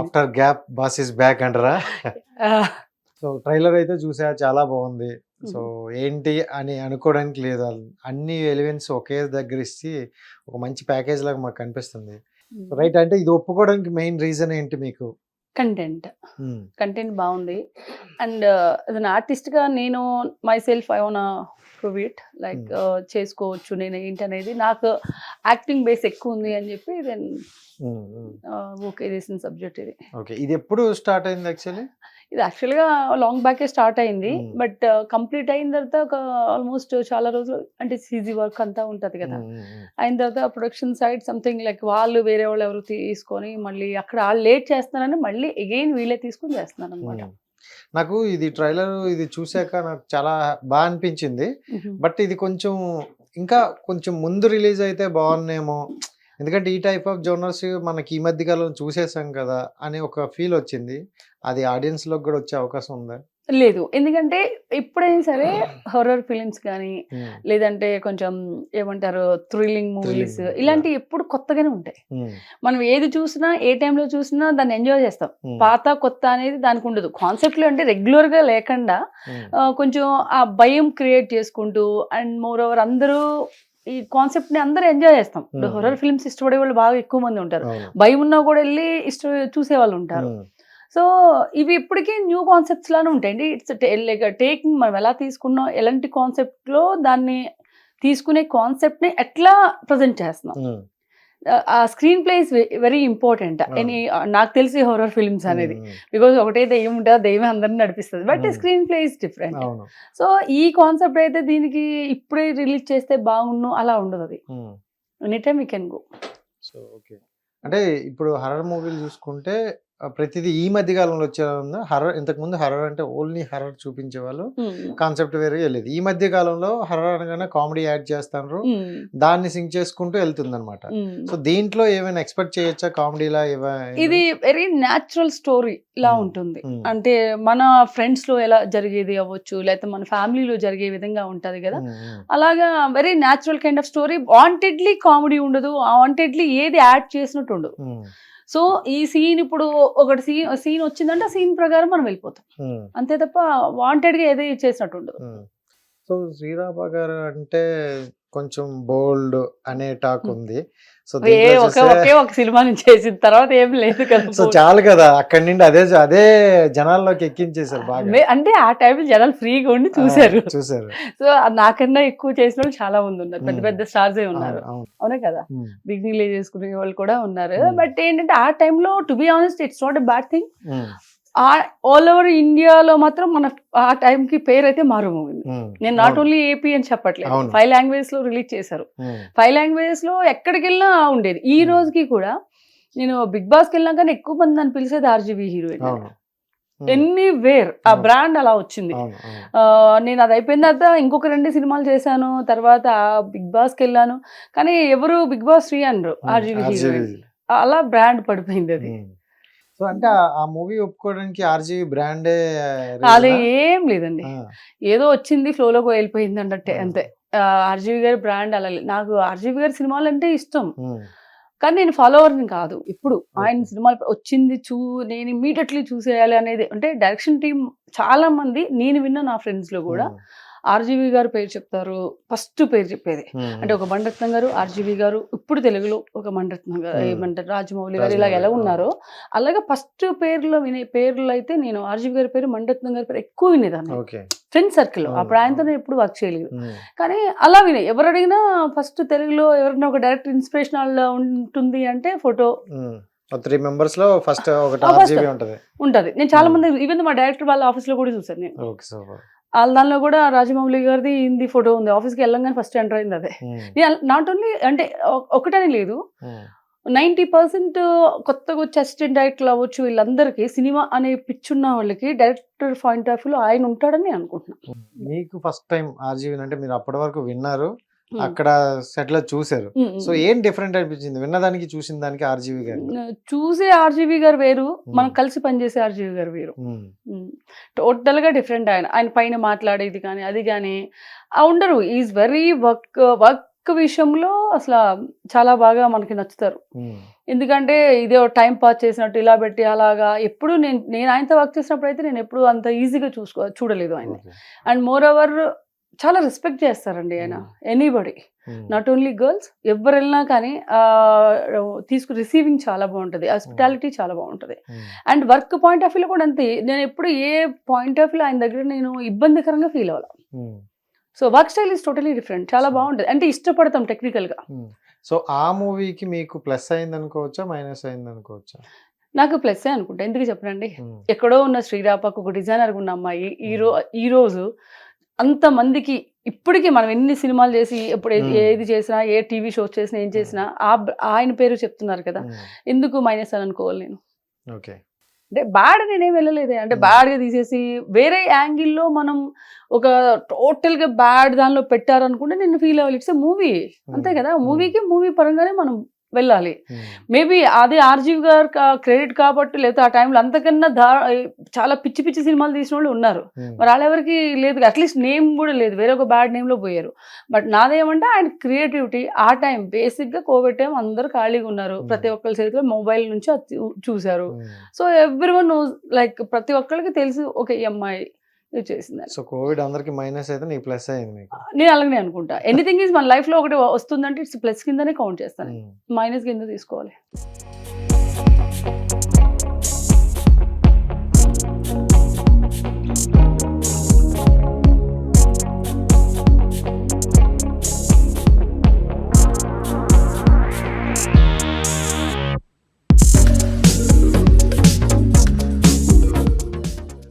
After gap boss is back అంటారా? So trailer అయితే చూసా చాలా బాగుంది. సో ఏంటి అని అనుకోవడానికి లేదు. అన్ని ఎలిమెంట్స్ ఒకే దగ్గర ఇచ్చి ఒక మంచి ప్యాకేజ్ లాగా మాకు కనిపిస్తుంది. రైట్ అంటే ఇది ఒప్పుకోవడానికి మెయిన్ రీజన్ ఏంటి మీకు? కంటెంట్. కంటెంట్ బాగుంది. అండ్ as an artist గా నేను myself I own prove it like చేసుకోవచ్చు. నేను ఏంటి అనేది నాకు యాక్టింగ్ బేస్ ఎక్కువ ఉంది అని చెప్పి దెన్. ఓకే చేసిన సబ్జెక్ట్ ఇది. ఓకే ఇది ఎప్పుడు స్టార్ట్ అయింది యాక్చువల్లీ ఇది యాక్చువల్గా లాంగ్ బ్యాకే స్టార్ట్ అయింది. బట్ కంప్లీట్ అయిన తర్వాత ఒక ఆల్మోస్ట్ చాలా రోజులు అంటే సీజీ వర్క్ అంతా ఉంటుంది కదా. అయిన తర్వాత ప్రొడక్షన్ సైడ్ సంథింగ్ లైక్ వాళ్ళు వేరే వాళ్ళు ఎవరు తీసుకొని మళ్ళీ అక్కడ వాళ్ళు లేట్ చేస్తున్నారని మళ్ళీ అగైన్ వీళ్ళే తీసుకొని చేస్తున్నారు అనమాట నాకు ఇది ట్రైలర్ ఇది చూసాక నాకు చాలా బాగా అనిపించింది. బట్ ఇది కొంచెం ఇంకా కొంచెం ముందు రిలీజ్ అయితే బాగున్నేమో ఎందుకంటే ఈ టైప్ ఆఫ్ జోనర్స్ మనకి ఈ మధ్య కాలం చూసేసాం కదా అని ఒక ఫీల్ వచ్చింది. అది ఆడియన్స్లోకి కూడా వచ్చే అవకాశం ఉందా? లేదు. ఎందుకంటే ఎప్పుడైనా సరే హొర్రర్ ఫిలిమ్స్ కానీ లేదంటే కొంచెం ఏమంటారు థ్రిల్లింగ్ మూవీస్ ఇలాంటివి ఎప్పుడు కొత్తగానే ఉంటాయి. ఉమ్, మనం ఏది చూసినా ఏ టైంలో చూసినా దాన్ని ఎంజాయ్ చేస్తాం. ఉమ్, పాత కొత్త అనేది దానికి ఉండదు. కాన్సెప్ట్లు అంటే రెగ్యులర్గా లేకుండా ఆ, కొంచెం ఆ భయం క్రియేట్ చేసుకుంటూ అండ్ మోర్ ఓవర్ అందరూ ఈ కాన్సెప్ట్ని అందరూ ఎంజాయ్ చేస్తాం. Hmm. హొరర్ ఫిల్మ్స్ ఇష్టపడే వాళ్ళు బాగా ఎక్కువ మంది ఉంటారు. భయం ఉన్నా కూడా వెళ్ళి ఇష్ట చూసే వాళ్ళు ఉంటారు. సో ఇవి ఇప్పటికీ న్యూ కాన్సెప్ట్స్ లానే ఉంటాయండి. ఇట్స్ లైక్ టేకింగ్ మనం ఎలా తీసుకున్నాం ఎలాంటి కాన్సెప్ట్లో దాన్ని తీసుకునే కాన్సెప్ట్ని ఎట్లా ప్రజెంట్ చేస్తున్నాం. ఆ screenplay is very important. Any నాకు తెలిసి హొరర్ ఫిల్మ్స్ అనేది. బికాజ్ ఒకటే దెయ్యం ఉంటుంది దెయ్యం అందరిని నడిపిస్తుంది. But. Screenplay is different. So ఈ కాన్సెప్ట్ అయితే దీనికి ఇప్పుడే రిలీజ్ చేస్తే బాగుండు అలా ఉండదు అది. Any time you can go. So okay. అంటే ఇప్పుడు హర్రర్ మూవీలు చూసుకుంటే ప్రతిదీ ఈ మధ్య కాలంలో వచ్చే హర్రర్ ఇంతకు ముందు హర్రర్ అంటే ఓన్లీ హర్రర్ చూపించే వాళ్ళు కాన్సెప్ట్ వేరే వెళ్ళేది ఈ మధ్య కాలంలో హర్రర్ అనగానే కామెడీ యాడ్ చేస్తారు దాన్ని సింక్ చేసుకుంటూ వెళ్తుంది అనమాట సో దీంట్లో ఏమైనా ఎక్స్పెక్ట్ చేయొచ్చా కామెడీలా ఇది వెరీ న్యాచురల్ స్టోరీ లా. ఉంటుంది. అంటే మన ఫ్రెండ్స్లో ఎలా జరిగేది అవ్వచ్చు లేకపోతే మన ఫ్యామిలీలో జరిగే విధంగా ఉంటది కదా. అలాగా very natural kind of story. Wantedly comedy ఉండదు. వాంటెడ్లీ ఏది యాడ్ చేసినట్టు ఉండదు. సో ఈ సీన్ ఇప్పుడు ఒకటి సీన్ సీన్ వచ్చిందంటే ఆ సీన్ ప్రకారం మనం వెళ్ళిపోతాం. అంతే తప్ప వాంటెడ్గా ఏది చేసినట్టు ఉండదు. సో శ్రీరామ గారు అంటే కొంచెం బోల్డ్ అనే టాక్ ఉంది. సో ఒకే సినిమా నుంచి చేసిన తర్వాత ఏం లేదు కదా సో చాలు కదా అక్కడి నుండి అదే అదే జనాల్లోకి ఎక్కించేశారు బాగా. అంటే ఆ టైంలో జనాలు ఫ్రీగా ఉండి చూశారు ఆ, చూశారు. సో నాకన్నా ఎక్కువ చేసిన వాళ్ళు చాలా మంది ఉన్నారు. పెద్ద. పెద్ద స్టార్స్ ఉన్నారు. అవును, కదా? బిగినింగ్ చేసుకునే వాళ్ళు కూడా ఉన్నారు. బట్ ఏంటంటే ఆ టైంలో to be honest it's not a bad thing. All over ఇండియాలో మాత్రం మన ఆ time కి పేరు అయితే మారుమోగింది నేను నాట్ ఓన్లీ ఏపీ అని చెప్పట్లేదు. ఫైవ్ లాంగ్వేజ్లో రిలీజ్ చేశారు. ఫైవ్ లాంగ్వేజెస్లో ఎక్కడికి వెళ్ళినా ఉండేది. ఈ. రోజుకి కూడా నేను బిగ్ బాస్కి వెళ్ళినా కానీ ఎక్కువ మంది నన్ను పిలిచేది ఆర్జీబీ హీరోయిన్ ఎన్ని వేర్ ఆ. బ్రాండ్ అలా వచ్చింది. నేను అది అయిపోయిన తర్వాత ఇంకొక రెండు సినిమాలు చేశాను తర్వాత బిగ్ బాస్కి వెళ్ళాను. కానీ ఎవరు బిగ్ బాస్ శ్రీ అనరు ఆర్జీబీ. హీరోయిన్ అలా బ్రాండ్ పడిపోయింది అది. సో అంటే ఆ- మూవీ ఒప్పుకోవడానికి ఆర్జీవి బ్రాండే అది ఏం లేదండి. ఏదో వచ్చింది ఫ్లోలోకి వెళ్ళిపోయింది అన్నట్టే ఆ. అంతే. ఆర్జీవి గారి బ్రాండ్ అలా. నాకు ఆర్జీవి గారి సినిమాలు అంటే ఇష్టం. కానీ నేను ఫాలోవర్ని కాదు ఇప్పుడు. ఆయన. సినిమాలు వచ్చింది చూ నేను ఇమీడియట్లీ చూసేయాలి అనేది అంటే డైరెక్షన్ టీం చాలా మంది నేను విన్న నా ఫ్రెండ్స్లో కూడా ఆర్జీవి గారు పేరు చెప్తారు ఫస్ట్ పేరు చెప్పేది. అంటే ఒక మణిరత్నం గారు ఆర్జీవి గారు ఇప్పుడు తెలుగులో ఒక మణిరత్నం గారు. ఏమంటారు రాజమౌళి గారు ఇలా ఎలా ఉన్నారో అలాగే ఫస్ట్ పేర్లో వినే పేర్లు అయితే నేను ఆర్జీవి గారి పేరు మణిరత్నం గారి పేరు ఎక్కువ వినేదాన్ని. ఫ్రెండ్ సర్కిల్ అప్పుడు ఆయనతో. నేను ఎప్పుడు వర్క్ చేయలేదు. కానీ అలా వినే ఎవరు అడిగినా ఫస్ట్ తెలుగులో ఎవరైనా ఒక డైరెక్ట్ ఇన్స్పిరేషనల్ ఉంటుంది అంటే ఫోటో. త్రీ మెంబర్స్లో ఫస్ట్ ఒకటి. ఆర్జీబీ ఉంటది. ఉంటది. నేను చాలా. మంది ఈవెన్ మా డైరెక్టర్ వాళ్ళ ఆఫీస్లో కూడా చూసాను నేను. Okay super. వాళ్ళ దానిలో కూడా రాజమౌళి గారిది హిందీ ఫోటో ఉంది. ఆఫీస్కి వెళ్ళంగానే ఫస్ట్ ఎంటర్ అయింది అదే. నాట్ ఓన్లీ అంటే ఒకటని లేదు. నైంటీ పర్సెంట్ కొత్తగా వచ్చే అసిస్టెంట్ డైరెక్టర్ అవ్వచ్చు వీళ్ళందరికీ సినిమా అనే పిచ్చున్న వాళ్ళకి డైరెక్టర్ పాయింట్ ఆఫ్ వ్యూలో ఆయన ఉంటాడని నేను అనుకుంటున్నాను మీకు ఫస్ట్ టైం ఆర్జీవీ అంటే మీరు అప్పటి వరకు విన్నారు. Hmm. అక్కడ సెట్లో చూసారు Hmm, hmm. సో ఏం డిఫరెంట్ అనిపించింది? విన్నదానికి చూసిన దానికి ఆర్జీవీ గారు చూసే ఆర్జీవి గారు వేరు మనం కలిసి పనిచేసే ఆర్జీవి గారు వేరు. టోటల్గా డిఫరెంట్ ఆయన. ఆయన పైన మాట్లాడేది కానీ అది కానీ ఆ ఉండరు. ఈజ్ వెరీ వర్క్ వర్క్ విషయంలో అసలు చాలా బాగా మనకి నచ్చుతారు. ఎందుకంటే ఇదే టైం పాస్ చేసినట్టు ఇలా పెట్టి అలాగా ఎప్పుడు నేను నేను ఆయనతో వర్క్ చేసినప్పుడు అయితే నేను ఎప్పుడు అంత ఈజీగా చూసుకో చూడలేదు ఆయన. అండ్ మోర్ ఓవర్ చాలా రెస్పెక్ట్ చేస్తారండి ఆయన. ఎనీబడి నాట్ ఓన్లీ గర్ల్స్ ఎవరు వెళ్ళినా కానీ తీసుకు రిసీవింగ్ చాలా బాగుంటుంది. హాస్పిటాలిటీ చాలా బాగుంటుంది. అండ్ వర్క్ పాయింట్ ఆఫ్ వ్యూలో కూడా అంతే. నేను ఎప్పుడు ఏ పాయింట్ ఆఫ్ వ్యూలో ఆయన దగ్గర నేను ఇబ్బందికరంగా ఫీల్ అవ్వాలి. So work style is totally different చాలా బాగుంటుంది. అంటే ఇష్టపడతాం టెక్నికల్గా. సో ఆ మూవీకి మీకు ప్లస్ అయింది అనుకోవచ్చా మైనస్ అయింది అనుకోవచ్చా నాకు ప్లస్ అనుకుంటా. ఎందుకు చెప్పనండి? ఉమ్, ఎక్కడో ఉన్న శ్రీరాపకు ఒక డిజైనర్ ఉన్న అమ్మాయి ఈ రో ఈ రోజు అంతమందికి ఇప్పటికీ మనం ఎన్ని సినిమాలు చేసి ఎప్పుడు. ఏది చేసినా ఏ టీవీ షోస్ చేసినా ఏం చేసినా ఆ ఆయన పేరు చెప్తున్నారు కదా. ఎందుకు మైనస్ అని అనుకోవాలి నేను? ఓకే. అంటే బ్యాడ్ నేనేం వెళ్ళలేదే. అంటే Hmm. బ్యాడ్గా తీసేసి వేరే యాంగిల్లో మనం ఒక టోటల్గా బ్యాడ్ దానిలో పెట్టారనుకుంటే నేను ఫీల్ అవ్వాలి. It's movie. అంతే కదా. మూవీకి మూవీ పరంగానే మనం వెళ్ళాలి. మేబీ అదే ఆర్జీవ్ గారు క్రెడిట్ కాబట్టి లేకపోతే ఆ టైంలో అంతకన్నా దా చాలా పిచ్చి పిచ్చి సినిమాలు తీసిన వాళ్ళు ఉన్నారు. ఉమ్, మరి వాళ్ళెవరికి లేదు అట్లీస్ట్ నేమ్ కూడా లేదు. వేరే ఒక బ్యాడ్ నేమ్లో పోయారు. బట్ నాదేమంటే ఆయన క్రియేటివిటీ ఆ టైం బేసిక్గా కోవిడ్ టైం అందరూ ఖాళీగా ఉన్నారు. Hmm. ప్రతి ఒక్కరి చేతిలో మొబైల్ నుంచి చూశారు. సో ఎవ్రీ వన్ లైక్ ప్రతి ఒక్కరికి తెలుసు ఒక ఈ అమ్మాయి ఇది సో కోవిడ్ అందరికి మైనస్ అయితే నీకు ప్లస్ అయింది నేను అలాగనే అనుకుంటా. ఎనీథింగ్ ఈజ్ మన లైఫ్లో ఒకటి వస్తుందంటే ఇట్స్ ప్లస్ కిందనే కౌంట్ చేస్తాను. Hmm. మైనస్ కింద తీసుకోవాలి.